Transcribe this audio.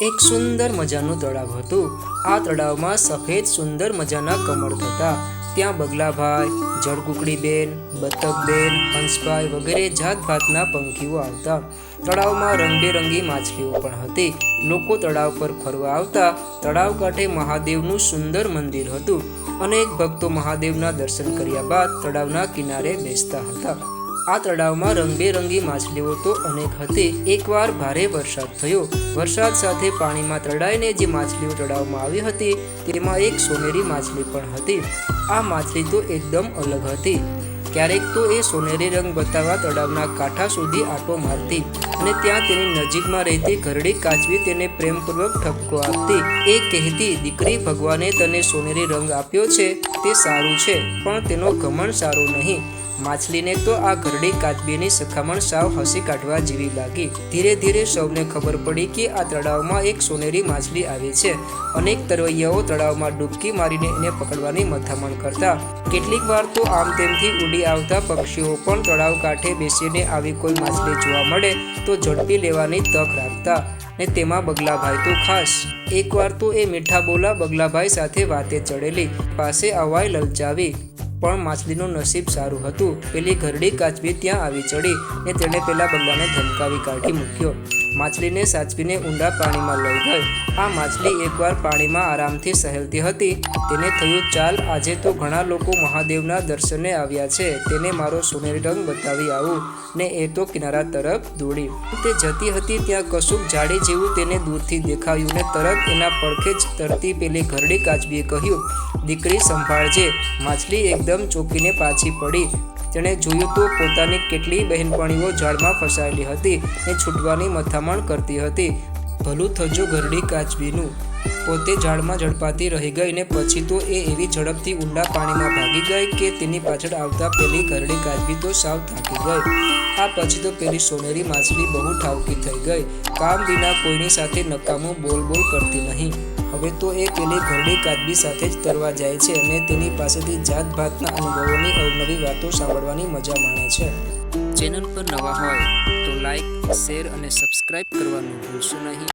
એક સુંદર મજાનું તળાવ હતું. આ તળાવમાં સફેદ સુંદર મજાના કમળ થતા ત્યાં બગલાભાઈ, જળકુકડીબેન, બતકબેન, હંસભાઈ વગેરે જાતભાતના પંખીઓ આવતા. તળાવમાં રંગબેરંગી માછલીઓ પણ હતી. લોકો તળાવ પર ફરવા આવતા. તળાવ કાંઠે મહાદેવનું સુંદર મંદિર હતું. અનેક ભક્તો મહાદેવના દર્શન કર્યા બાદ તળાવના કિનારે બેસતા હતા. આ તળાવમાં રંગબેરંગી માછલીઓ તો અનેક હતી. એકવાર ભારે વરસાદ થયો. વરસાદ સાથે પાણીમાં તળાઈને જે માછલીઓ તળાવમાં આવી હતી, તેમાં એક સોનેરી માછલી પણ હતી. આ માછલી તો એકદમ અલગ હતી. ક્યારેક તો એ સોનેરી રંગ બતાવવા તળાવના કાંઠા સુધી આટો મારતી અને ત્યાં તેની નજીકમાં રહેતી ઘરડી કાચવી તેને પ્રેમપૂર્વક ઠપકો આપતી. એ કહેતી, દીકરી, ભગવાને તને સોનેરી રંગ આપ્યો છે, તે સારું છે, પણ તેનો ઘમણ સારો નહીં. માછલીને તો આ ઘરડી કાચબીની સખામણ સાવ હસી કાઢવા જેવી લાગી. ધીરે ધીરે સૌને ખબર પડી કે આ તળાવમાં એક સોનેરી માછલી આવી છે. અનેક તરવૈયાઓ તળાવમાં ડૂબકી મારીને એને પકડવાની મથામણ કરતા. કેટલીક વાર તો આમ તેમથી ઉડી આવતા પક્ષીઓ પણ તળાવ કાંઠે બેસીને આવી કોઈ માછલી જોવા મળે તો ઝડપી લેવાની તક રાખતા. ને તેમાં બગલાભાઈ તો ખાસ. એકવાર તો એ મીઠા બોલા બગલાભાઈ સાથે વાતે ચડેલી. પાસે અવાય લલચાવી. પણ માછલીનું નસીબ સારું હતું. પેલી ઘરડી કાચબી ત્યાં આવી ચડી ને તેણે પેલા બંગલાને ધમકાવી કાઢી મૂક્યો. માછલીને સાચવીને ઊંડા પાણીમાં લઈ ગઈ. આ માછલી એકવાર પાણીમાં આરામથી સહેલતી હતી. તેને થયું, ચાલ, આજે તો ઘણા લોકો મહાદેવના દર્શને આવ્યા છે. તેને મારો સોનેરી રંગ બતાવી આવું. ને એ તો કિનારા તરફ દોડી. તે જતી હતી ત્યાં કશુંક જાડી જેવું તેને દૂરથી દેખાયું ને તરત એના પડખે જ તરતી પેલી ઘરડી કાચબીએ કહ્યું, દીકરી, સંભાળજે. માછલી એકદમ ચોકીને પાછી પડી. તેણે જોયું તો પોતાની કેટલી બહેનપણીઓ ઝાડમાં ફસાયેલી હતી એ છૂટવાની મથામણ કરતી હતી. ભલું થજો ઘરડી કાચબીનું. પોતે ઝાડમાં ઝડપાતી રહી ગઈ ને પછી તો એ એવી ઝડપથી ઊંડા પાણીમાં ભાગી ગઈ કે તેની પાછળ આવતા પેલી ઘરડી કાચબી તો સાવ થાકી ગઈ. આ પછી તો પેલી સોનેરી માછલી બહુ ઠાવકી થઈ ગઈ. કામ વિના કોઈની સાથે નકામું બોલ બોલ કરતી નહીં. હવે તો એ પેલી ઘરડી કાદબી સાથે જ તરવા જાય છે અને તેની પાસેથી જાતભાતના અનુભવોની અવનવી વાતો સાંભળવાની મજા માણે છે. ચેનલ પર નવા હોય તો લાઈક, શેર અને સબસ્ક્રાઇબ કરવાનું ભૂલશો નહીં.